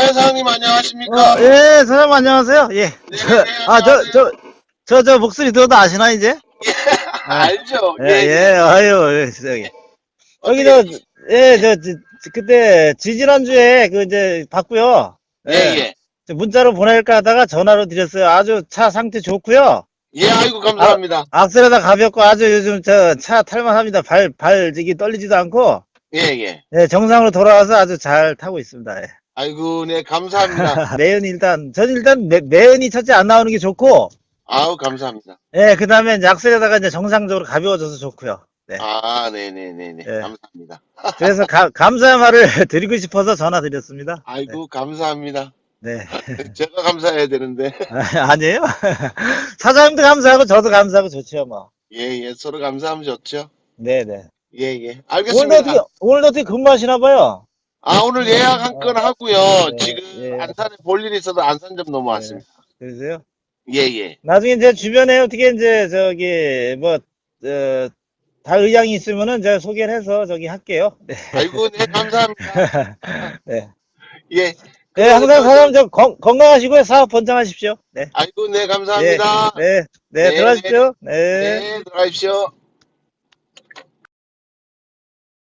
네, 사장님 안녕하십니까? 어, 예, 사장님 안녕하세요. 예. 네, 아, 저, 저, 저, 저 목소리 들어도 아시나, 이제? 알죠? 예, 예, 아유, 예, 저기. 여기 저, 예, 저, 저, 저, 그때, 지지난 주에, 그, 이제, 봤고요 예, 예. 저 문자로 보낼까 하다가 전화로 드렸어요. 아주 차 상태 좋고요 예, 아이고, 감사합니다. 악셀에다 가볍고 아주 요즘 저 차 탈만합니다. 발, 발, 저기 떨리지도 않고, 예, 예. 예, 정상으로 돌아와서 아주 잘 타고 있습니다. 예. 아이고, 네, 감사합니다. 매연이 일단, 전 일단 매, 매연이 첫째 안 나오는 게 좋고, 아우, 감사합니다. 예, 그 다음에 악셀에다가 이제 정상적으로 가벼워져서 좋고요. 네. 아, 네네네네. 예. 감사합니다. 그래서 가- 감사의 말을 드리고 싶어서 전화 드렸습니다. 아이고, 감사합니다. 네. 제가 감사해야 되는데. 아, 아니에요? 사장님도 감사하고 저도 감사하고 좋죠, 뭐. 예, 예. 서로 감사하면 좋죠? 네네. 예, 예. 오늘도 알겠습니다. 어떻게, 오늘도 어떻게 근무하시나 봐요? 아, 오늘 예약 한 건 하고요. 네, 지금 예. 안산에 볼 일이 있어서 안산점 넘어왔습니다. 그러세요? 예, 예. 나중에 이제 주변에 어떻게 이제 저기, 뭐, 어, 다 의향이 있으면은 제가 소개를 해서 저기 할게요. 네. 아이고, 네, 감사합니다. 네. 예. 네, 항상 사장님 저 건, 건강하시고요. 사업 번창하십시오. 네. 아이고, 네, 네. 감사합니다. 네. 네, 네. 들어가십시오. 네. 네, 들어가십시오.